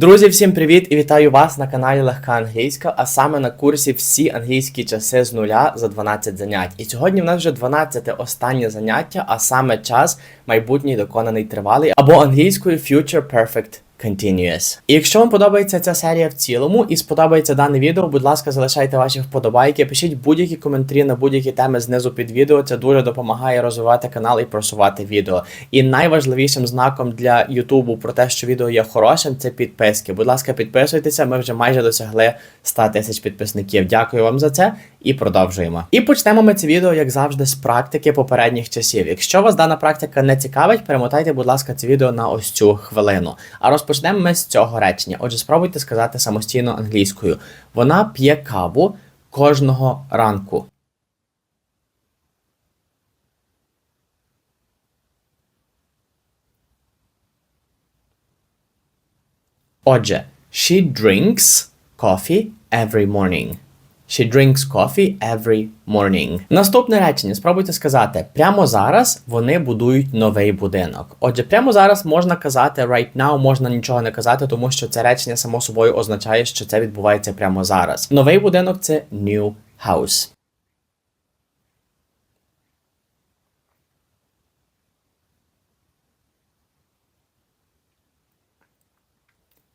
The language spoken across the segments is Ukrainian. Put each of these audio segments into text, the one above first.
Друзі, всім привіт і вітаю вас на каналі Легка Англійська, а саме на курсі всі англійські часи з нуля за 12 занять. І сьогодні в нас вже 12 останнє заняття, а саме час майбутній доконаний тривалий або англійською Future Perfect Continuous. І якщо вам подобається ця серія в цілому і сподобається дане відео, будь ласка, залишайте ваші вподобайки, пишіть будь-які коментарі на будь-які теми знизу під відео. Це дуже допомагає розвивати канал і просувати відео. І найважливішим знаком для Ютубу про те, що відео є хорошим, це підписки. Будь ласка, підписуйтеся. Ми вже майже досягли 100 тисяч підписників. Дякую вам за це і продовжуємо. І почнемо ми це відео, як завжди, з практики попередніх часів. Якщо вас дана практика не цікавить, перемотайте, будь ласка, це відео на ось цю хвилину. А розпочнемо ми з цього речення. Отже, спробуйте сказати самостійно англійською. Вона п'є каву кожного ранку. Отже, she drinks coffee every morning. She drinks coffee every morning. Наступне речення. Спробуйте сказати. Прямо зараз вони будують новий будинок. Отже, прямо зараз можна казати right now, можна нічого не казати, тому що це речення само собою означає, що це відбувається прямо зараз. Новий будинок це new house.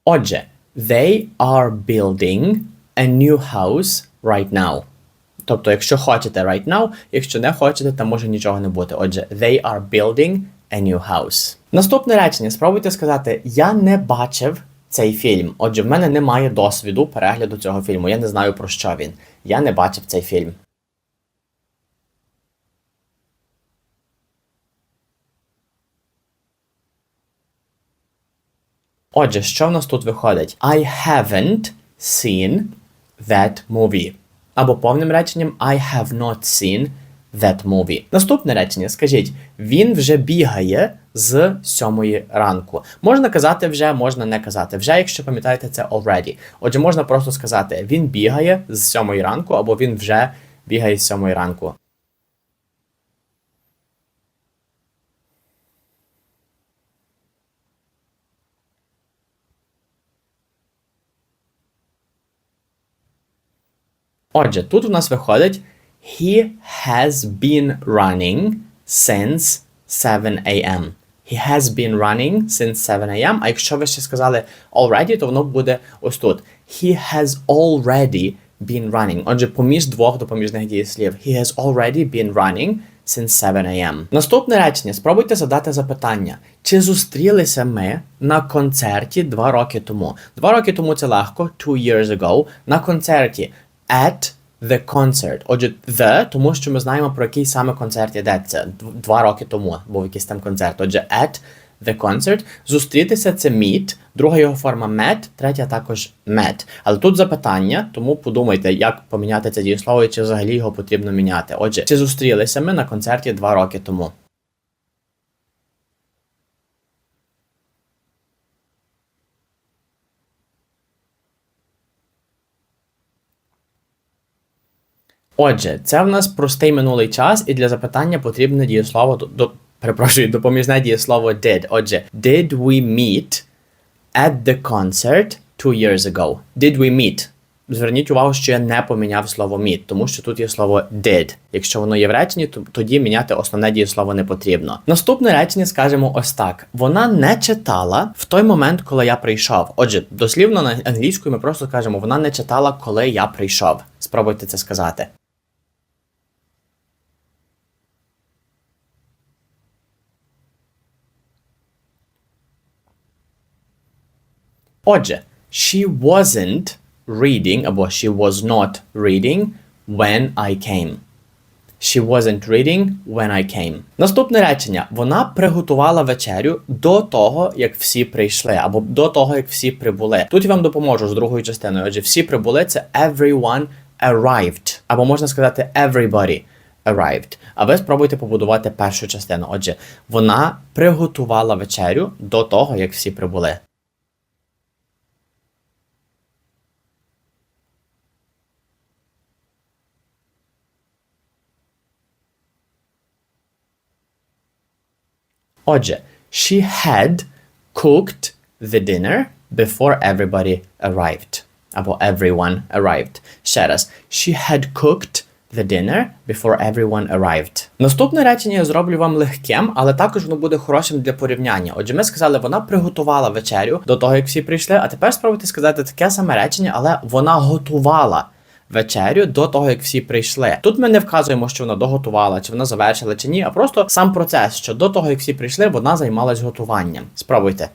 Отже, they are building a new house right now. Тобто, якщо хочете right now, якщо не хочете, там може нічого не бути. Отже, they are building a new house. Наступне речення. Спробуйте сказати: Я не бачив цей фільм. Отже, в мене немає досвіду перегляду цього фільму. Я не знаю про що він. Я не бачив цей фільм. Отже, що в нас тут виходить? I haven't seen that movie. Або повним реченням I have not seen that movie. Наступне речення, скажіть, він вже бігає з сьомої ранку. Можна казати вже, можна не казати. Вже, якщо пам'ятаєте, це already. Отже, можна просто сказати, він бігає з сьомої ранку, або він вже бігає з сьомої ранку. Отже, тут у нас виходить He has been running since 7 a.m. He has been running since 7 a.m. А якщо ви ще сказали already, то воно буде ось тут. He has already been running. Отже, поміж двох допоміжних дієслів. He has already been running since 7 a.m. Наступне речення. Спробуйте задати запитання. Чи зустрілися ми на концерті два роки тому? Два роки тому це легко, two years ago. На концерті at the concert. Отже, the, тому що ми знаємо про який саме концерт йдеться. Два роки тому був якийсь там концерт. Отже, at the concert. Зустрітися це meet, друга його форма met, третя також met. Але тут запитання, тому подумайте, як поміняти це дієслово і чи взагалі його потрібно міняти. Отже, чи зустрілися ми на концерті два роки тому? Отже, це в нас простий минулий час, і для запитання потрібне дієслово до, до перепрошую, допоміжне дієслово did. Отже, did we meet at the concert two years ago? Did we meet? Зверніть увагу, що я не поміняв слово meet, тому що тут є слово did. Якщо воно є в реченні, то тоді міняти основне дієслово не потрібно. Наступне речення скажемо ось так: вона не читала в той момент, коли я прийшов. Отже, дослівно на англійською ми просто кажемо, вона не читала, коли я прийшов. Спробуйте це сказати. Отже, she wasn't reading або she was not reading when I came. She wasn't reading when I came. Наступне речення. Вона приготувала вечерю до того, як всі прийшли, або до того, як всі прибули. Тут я вам допоможу з другою частиною. Отже, всі прибули це everyone arrived. Або можна сказати everybody arrived. А ви спробуйте побудувати першу частину. Отже, вона приготувала вечерю до того, як всі прибули. Отже, she had cooked the dinner before everybody arrived. Або everyone arrived. Ще раз. She had cooked the dinner before everyone arrived. Наступне речення я зроблю вам легким, але також воно буде хорошим для порівняння. Отже, ми сказали, вона приготувала вечерю до того, як всі прийшли. А тепер спробуйте сказати таке саме речення, але вона готувала. Вечерю до того, як всі прийшли. Тут ми не вказуємо, що вона доготувала, чи вона завершила, чи ні, а просто сам процес, що до того, як всі прийшли, вона займалась готуванням. Спробуйте.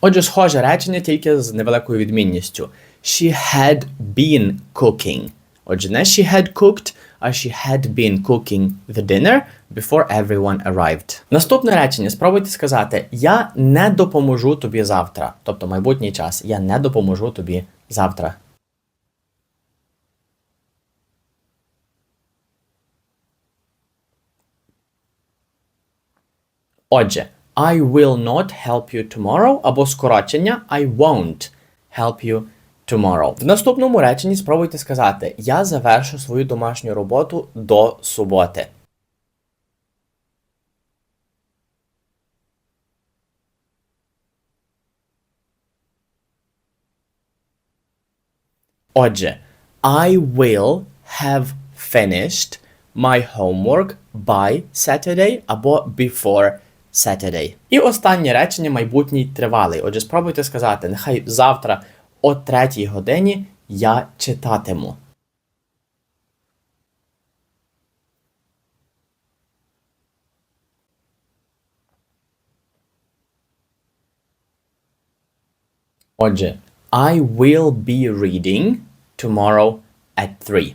Отже, схоже речення тільки з невеликою відмінністю. She had been cooking. Отже, не she had cooked, а she had been cooking the dinner before everyone arrived. Наступне речення спробуйте сказати: Я не допоможу тобі завтра. Тобто майбутній час. Я не допоможу тобі завтра. Отже, I will not help you tomorrow або скорочення I won't help you tomorrow. В наступному реченні спробуйте сказати Я завершу свою домашню роботу до суботи. Отже, I will have finished my homework by Saturday або before Saturday. І останнє речення майбутній тривалий. Отже, спробуйте сказати, нехай завтра о третій годині я читатиму. Отже, I will be reading tomorrow at 3.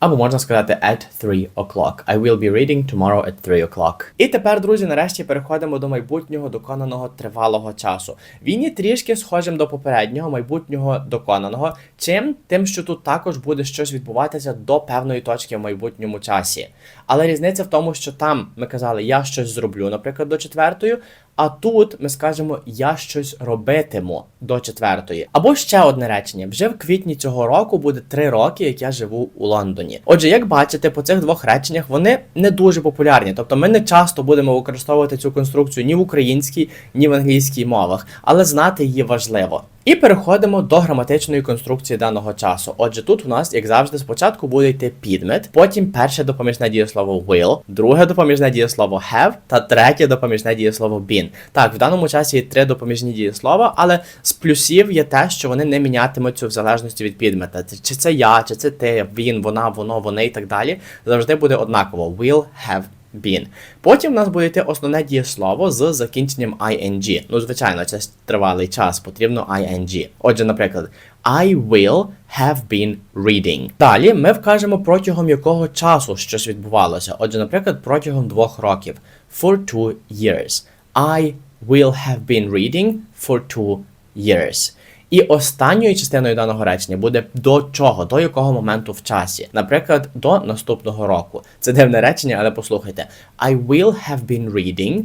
Або можна сказати at 3 o'clock. I will be reading tomorrow at 3 o'clock. І тепер, друзі, нарешті переходимо до майбутнього доконаного тривалого часу. Він є трішки схожим до попереднього майбутнього доконаного. Чим? Тим, що тут також буде щось відбуватися до певної точки в майбутньому часі. Але різниця в тому, що там ми казали, я щось зроблю, наприклад, до четвертої, а тут ми скажемо я щось робитиму до четвертої. Або ще одне речення: вже в квітні цього року буде три роки, як я живу у Лондоні. Отже, як бачите, по цих двох реченнях вони не дуже популярні. Тобто ми не часто будемо використовувати цю конструкцію ні в українській, ні в англійській мовах, але знати її важливо. І переходимо до граматичної конструкції даного часу. Отже, тут у нас, як завжди, спочатку буде йти підмет, потім перше допоміжне дієслово will, друге допоміжне дієслово have та третє допоміжне дієслово been. Так, в даному часі є три допоміжні дієслова, але з плюсів є те, що вони не мінятимуться в залежності від підмета. Чи це я, чи це ти, він, вона, воно, вони і так далі. Завжди буде однаково. Will, have, been. Потім в нас буде йти основне дієслово з закінченням ing. Ну, звичайно, це тривалий час, потрібно ing. Отже, наприклад, I will have been reading. Далі ми вкажемо протягом якого часу щось відбувалося. Отже, наприклад, протягом двох років. For two years. I will have been reading for two years. І останньою частиною даного речення буде до чого, до якого моменту в часі. Наприклад, до наступного року. Це дивне речення, але послухайте. I will have been reading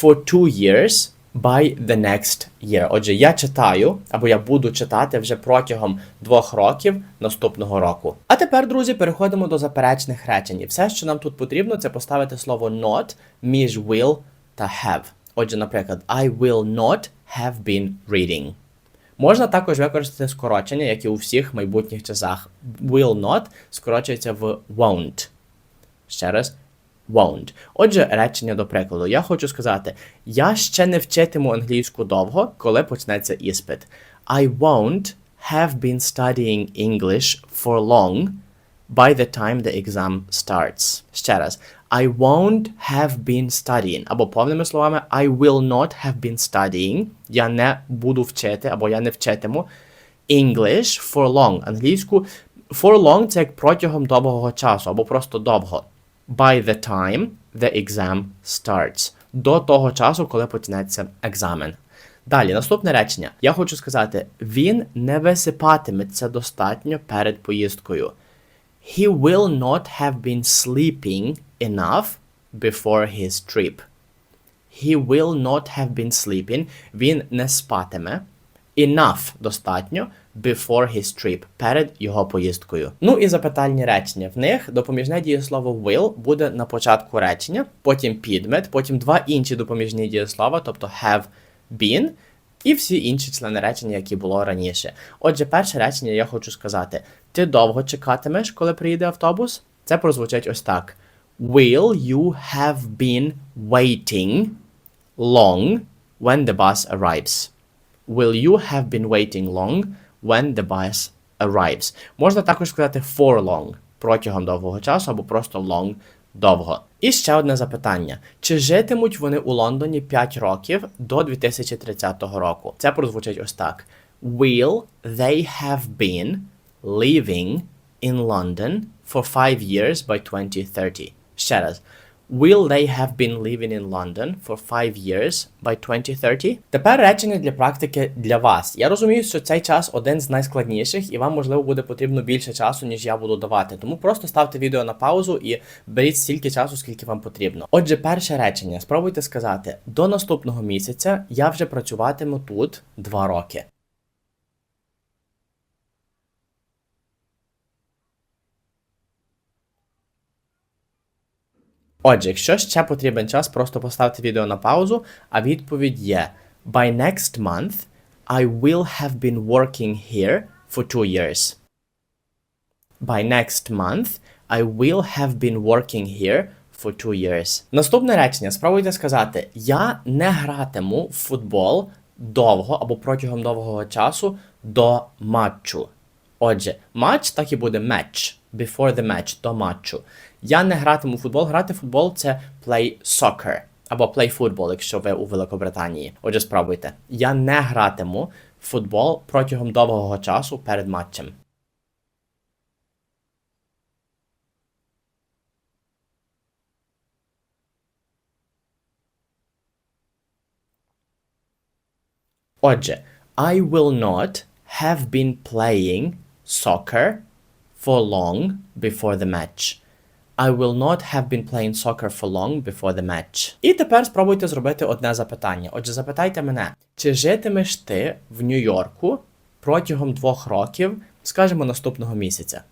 for two years by the next year. Отже, я читаю, або я буду читати вже протягом двох років наступного року. А тепер, друзі, переходимо до заперечних речень. І все, що нам тут потрібно, це поставити слово not між will та have. Отже, наприклад, I will not have been reading. Можна також використати скорочення, як і у всіх майбутніх часах. Will not скорочується в won't. Ще раз. Won't. Отже, речення до прикладу. Я хочу сказати: я ще не вчитиму англійську довго, коли почнеться іспит. I won't have been studying English for long by the time the exam starts. Ще раз. I won't have been studying. Або повними словами, I will not have been studying. Я не буду вчити, або я не вчитиму. English for long. Англійську for long це як протягом довгого часу, або просто довго. By the time the exam starts. До того часу, коли почнеться екзамен. Далі, наступне речення. Я хочу сказати: він не висипатиметься достатньо перед поїздкою. He will not have been sleeping enough before his trip. He will not have been sleeping. Він не спатиме enough достатньо before his trip, перед його поїздкою. Ну і запитальні речення. В них допоміжне дієслово will буде на початку речення, потім підмет, потім два інші допоміжні дієслова, тобто have been, і всі інші члени речення, які було раніше. Отже, перше речення я хочу сказати: ти довго чекатимеш, коли приїде автобус? Це прозвучить ось так: Will you have been waiting long when the bus arrives? Will you have been waiting long when the bus arrives? Можна також сказати for long протягом довгого часу або просто long довго. І ще одне запитання: чи житимуть вони у Лондоні 5 років до 2030 року? Це прозвучить ось так: Will they have been living in London for 5 years by 2030? Ще раз. Will they have been living in London for 5 years by 2030? Тепер речення для практики для вас. Я розумію, що цей час один з найскладніших, і вам, можливо, буде потрібно більше часу, ніж я буду давати. Тому просто ставте відео на паузу і беріть стільки часу, скільки вам потрібно. Отже, перше речення. Спробуйте сказати: до наступного місяця я вже працюватиму тут 2 роки. Отже, якщо ще потрібен час, просто поставте відео на паузу, а відповідь є: By next month I will have been working here for two years. By next month I will have been working here for two years. Наступне речення. Спробуйте сказати: Я не гратиму в футбол довго або протягом довгого часу до матчу. Отже, матч так і буде match. Before the match, до матчу. Я не гратиму в футбол. Грати в футбол це play soccer. Або play football, якщо ви у Великобританії. Отже, спробуйте. Я не гратиму в футбол протягом довгого часу перед матчем. Отже, I will not have been playing soccer for long before the match. I will not have been playing soccer for long before the match. І тепер спробуйте зробити одне запитання. Отже, запитайте мене, чи житимеш ти в Нью-Йорку протягом двох років, скажімо, наступного місяця?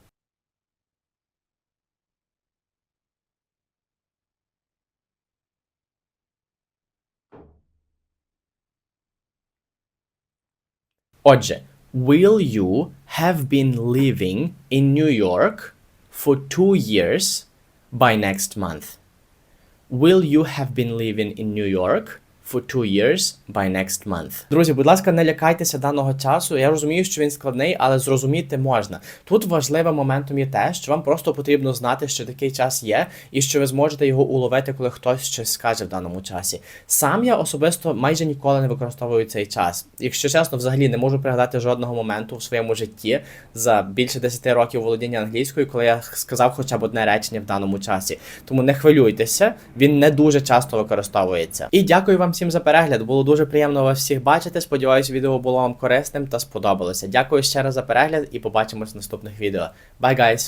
Отже, will you have been living in New York for two years by next month? Will you have been living in New York for two years by next month? Друзі, будь ласка, не лякайтеся даного часу. Я розумію, що він складний, але зрозуміти можна. Тут важливим моментом є те, що вам просто потрібно знати, що такий час є, і що ви зможете його уловити, коли хтось щось скаже в даному часі. Сам я особисто майже ніколи не використовую цей час. Якщо чесно, взагалі не можу пригадати жодного моменту в своєму житті за більше 10 років володіння англійською, коли я сказав хоча б одне речення в даному часі. Тому не хвилюйтеся, він не дуже часто використовується. І дякую вам всім за перегляд. Було дуже приємно вас всіх бачити. Сподіваюсь, відео було вам корисним та сподобалося. Дякую ще раз за перегляд і побачимось в наступних відео. Bye, guys!